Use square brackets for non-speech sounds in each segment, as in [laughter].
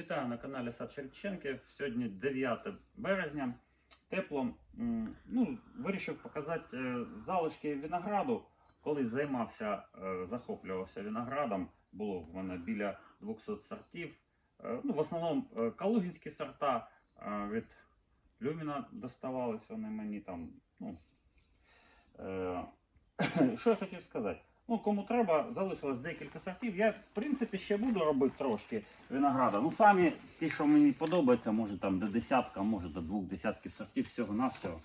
Вітаю на каналі Сад Черченків. Сьогодні 9 березня. Тепло. Ну, вирішив показати е, залишки винограду. Колись займався, е, захоплювався виноградом. Було в мене біля 200 сортів. Е, Ну, в основному калугінські сорта від Люміна доставались вони мені там. Ну, [coughs] що я хотів сказати? Ну, кому треба, залишилось декілька сортів. Я, в принципі, ще буду робити трошки винограда. Ну, самі ті, що мені подобаються, може там до десятка, може до двох десятків сортів всього навсього.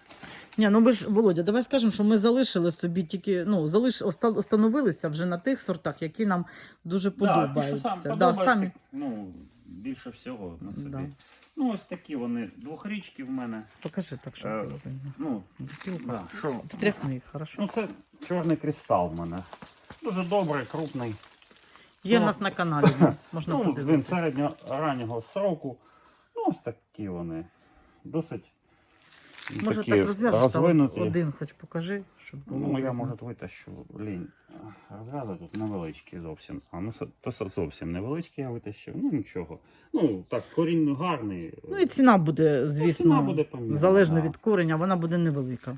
Ні, ну ми ж Володя, давай скажемо, що ми залишили собі тільки, ну залиш остановилися вже на тих сортах, які нам дуже Да, подобаються. сам Да, самі. ну, більше всього на собі. Да. Ну, ось такі вони двохрічки в мене. Покажи так, що Е. Ну, да, що? Встряхни їх, хорошо. Ну, це чорний кристал в мене. Дуже добрий, крупний. Є в ну, нас на каналі, [laughs] можна ну, він середньо-раннього сроку. Ну, ось такі вони. Досить. Може такі так розв'яжеш, один хоч покажи, щоб було. Ну, я може витащу лінь. Розв'язати тут невеличкий зовсім. А ну то зовсім невеличкий я витащив. Ну нічого. Ну так, корінь гарний. Ну і ціна буде, звісно, ціна буде помірна, залежно да. від корення, вона буде невелика.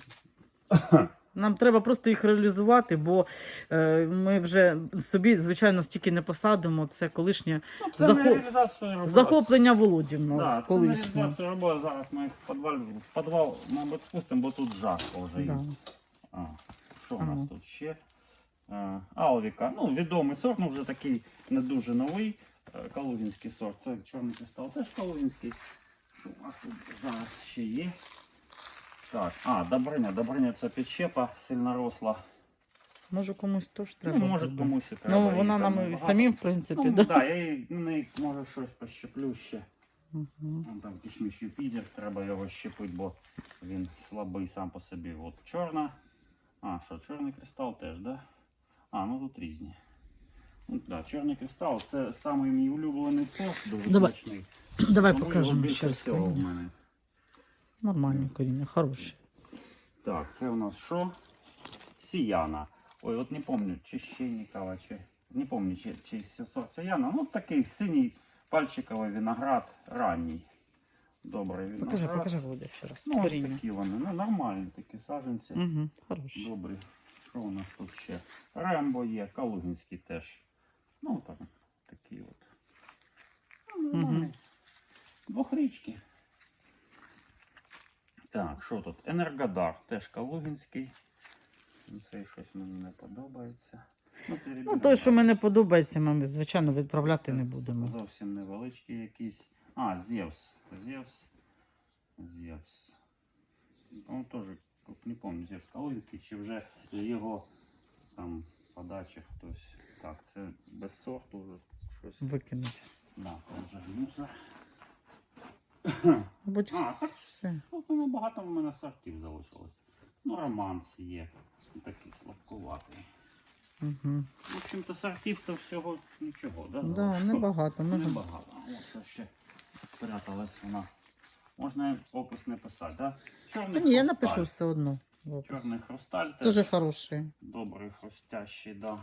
[laughs] Нам треба просто їх реалізувати, бо е, ми вже собі, звичайно, стільки не посадимо. Це колишнє Ну, це Захоп- не реалізація роботи. захоплення Володі в нас Да, це не реалізація роботи. Зараз ми їх в підвал, в підвал, мабуть, спустимо, бо тут жарко вже Да. А, що у нас тут ще? Е, Алвіка. Ну, відомий сорт, ну вже такий не дуже новий. е, Калугінський сорт. Це чорний кристал теж калугінський. Що у нас тут зараз ще є? Так, а, Добриня. Добриня це підщепа сильно росла. Може комусь теж треба. Ну, може буде. комусь і треба. Ну, вона нам і самим, в принципі, Ну, да. да, я їй, на неї може щось пощеплю ще. Вон там кишміш Юпітер, треба його щепити, бо він слабий сам по собі. От чорна. А, що, чорний кристал теж, да? А, ну тут різні. Ну, да, чорний кристал це самий мій улюблений сорт, дуже Давай, смачний. Давай Тому покажемо ще раз в мене. Нормальне коріння, хороше. Так, це у нас що? Сіяна. Ой, от не пам'ятаю, чи щейникова, чи. Не пам'ятаю, чи, чи Сіяна. Ну, такий синій пальчиковий виноград ранній. Добрий виноград. Покажи, покажи Володя ще раз. Ну, ось такі вони. Ну, нормальні такі саджанці. Угу, хороші. Добрі. Що у нас тут ще? Рембо є, Калугінський теж. Ну, так, такі от. Ну, нормальні. Двохрічки. Так, що тут? Енергодар, теж Калугінський. Ну, Цей щось мені не подобається. Ну, Ну, той, що мені подобається, ми, звичайно, відправляти не будемо. Зовсім невеличкий якийсь. А, Зевс. Зевс. Зевс. Он тоже, не помню, Зевс Калинський, чи вже його там подачі хтось. Так, це без сорту вже щось. Викинуть. Да, вже мусор. [coughs] Мабуть, А, так. все. Ну, ну, багато в мене сортів залишилось. Ну, романс є. Такий слабкуватий. Угу. В общем-то, сортів то всього нічого, да? Да, залишилось? небагато. Ми... Небагато. От що ще спряталась вона. Можна опис не писати, да? Чорний ні, я хрусталь. напишу все одно. в опис. Чорний хрусталь теж Дуже хороший. добрий, хрустящий, да.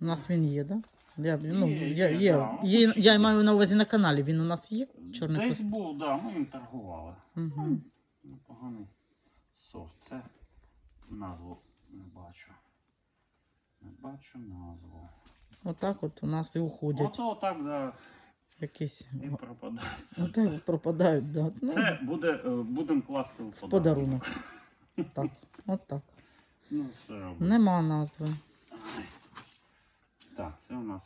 У нас він є, так? Да? Я, ну, Є, є, є, є, да. є, Ну, я маю на увазі на каналі. Він у нас є? Чорний Десь хрусталь. був, да, ми їм торгували. Угу. Непоганий сорт. Це назву не бачу. Не бачу назву. Отак от у нас і уходять. Ото так, да, Якісь. і пропадають. Отак пропадають, да. Ну, Це буде, е, будемо класти в в подарунок. Так, от так. Ну, робити? Нема назви. Ай. Так, це у нас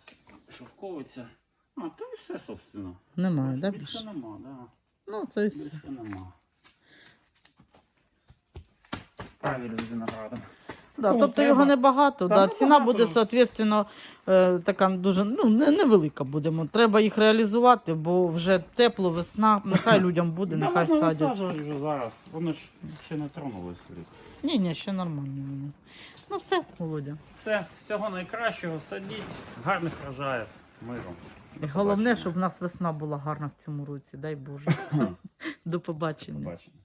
шовковиця. А, то і все, собственно. Немає, да, більше нема, да. Ну, це і все. Більше нема. Ставили з виноградом. Да, Ну, тобто треба- його небагато, да, ціна буде, соответственно, е, така дуже ну, не, невелика будемо. Треба їх реалізувати, бо вже тепло, весна, нехай людям буде, Да, нехай можна садять. висаджувати вже зараз. Вони ж ще не тронулись. Ні, ні, ще нормально вони. Ну все, Володя. Все, всього найкращого, садіть, гарних врожаїв, миру. І Головне, щоб в нас весна була гарна в цьому році, дай Боже. [laughs] До побачення. Побачення.